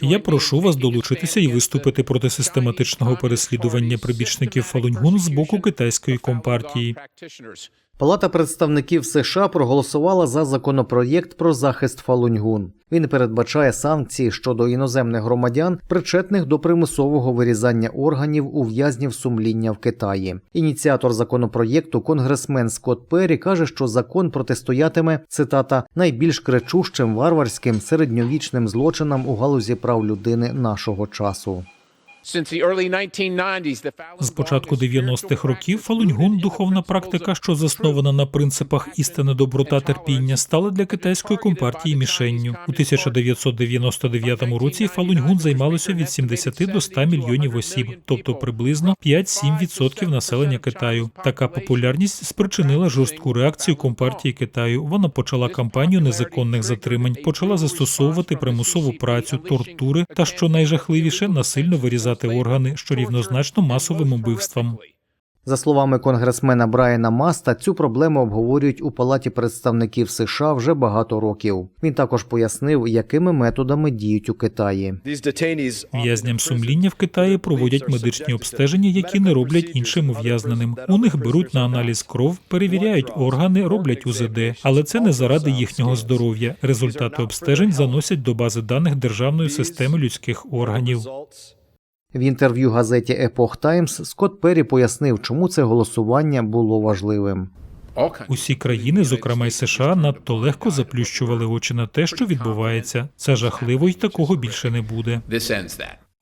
Я прошу вас долучитися і виступити проти систематичного переслідування прибічників Фалуньгун з боку китайської компартії. Палата представників США проголосувала за законопроєкт про захист Фалуньгун. Він передбачає санкції щодо іноземних громадян, причетних до примусового вирізання органів у в'язнів сумління в Китаї. Ініціатор законопроєкту, конгресмен Скотт Перрі, каже, що закон протистоятиме цитата найбільш кричущим варварським середньовічним злочинам у галузі прав людини нашого часу. З початку 90-х років Фалуньгун, духовна практика, що заснована на принципах істини, доброта, терпіння, стала для китайської компартії мішенню. У 1999 році Фалуньгун займалося від 70 до 100 мільйонів осіб, тобто приблизно 5-7% населення Китаю. Така популярність спричинила жорстку реакцію компартії Китаю. Вона почала кампанію незаконних затримань, почала застосовувати примусову працю, тортури та, що найжахливіше, насильно вирізати органи, що рівнозначно масовим убивствам. За словами конгресмена Брайана Маста, цю проблему обговорюють у Палаті представників США вже багато років. Він також пояснив, якими методами діють у Китаї. В'язням сумління в Китаї проводять медичні обстеження, які не роблять іншим ув'язненим. У них беруть на аналіз кров, перевіряють органи, роблять УЗД, але це не заради їхнього здоров'я. Результати обстежень заносять до бази даних державної системи людських органів. В інтерв'ю газеті Epoch Times Скотт Перрі пояснив, чому це голосування було важливим. Усі країни, зокрема й США, надто легко заплющували очі на те, що відбувається. Це жахливо, і такого більше не буде.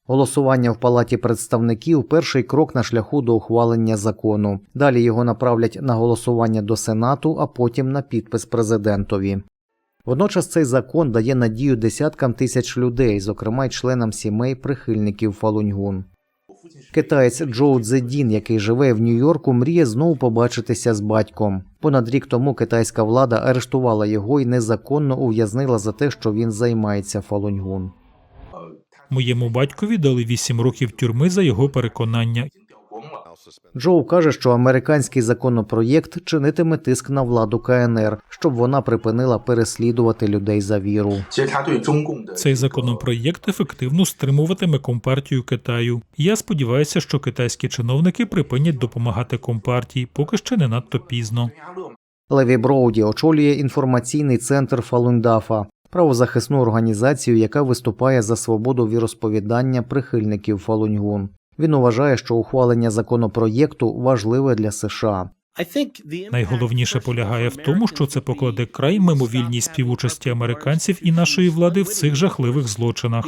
Голосування в Палаті представників перший крок на шляху до ухвалення закону. Далі його направлять на голосування до Сенату, а потім на підпис президентові. Водночас цей закон дає надію десяткам тисяч людей, зокрема й членам сімей прихильників Фалуньгун. Китаєць Джоу Цзедін, який живе в Нью-Йорку, мріє знову побачитися з батьком. Понад рік тому китайська влада арештувала його і незаконно ув'язнила за те, що він займається Фалуньгун. Моєму батькові дали 8 років тюрми за його переконання. Джоу каже, що американський законопроєкт чинитиме тиск на владу КНР, щоб вона припинила переслідувати людей за віру. Цей законопроєкт ефективно стримуватиме компартію Китаю. Я сподіваюся, що китайські чиновники припинять допомагати компартії, поки ще не надто пізно. Леві Броуді очолює інформаційний центр Фалундафа. Правозахисну організацію, яка виступає за свободу віросповідання прихильників Фалуньгун. Він вважає, що ухвалення законопроєкту важливе для США. Найголовніше полягає в тому, що це покладе край мимовільній співучасті американців і нашої влади в цих жахливих злочинах.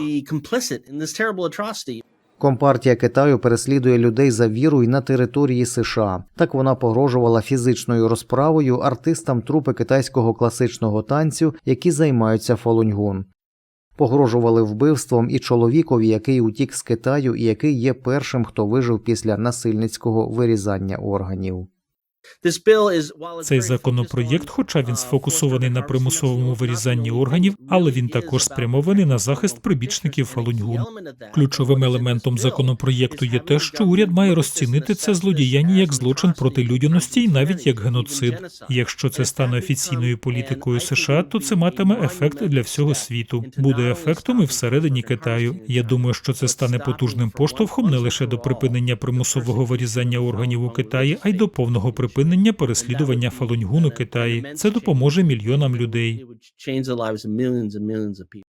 Компартія Китаю переслідує людей за віру й на території США. Так вона погрожувала фізичною розправою артистам трупи китайського класичного танцю, які займаються фалуньгун. Погрожували вбивством і чоловікові, який утік з Китаю і який є першим, хто вижив після насильницького вирізання органів. Цей законопроєкт, хоча він сфокусований на примусовому вирізанні органів, але він також спрямований на захист прибічників Фалуньгун. Ключовим елементом законопроєкту є те, що уряд має розцінити це злодіяння як злочин проти людяності і навіть як геноцид. Якщо це стане офіційною політикою США, то це матиме ефект для всього світу. Буде ефектом і всередині Китаю. Я думаю, що це стане потужним поштовхом не лише до припинення примусового вирізання органів у Китаї, а й до повного припинення переслідування Фалуньгуну Китаї. Це допоможе мільйонам людей.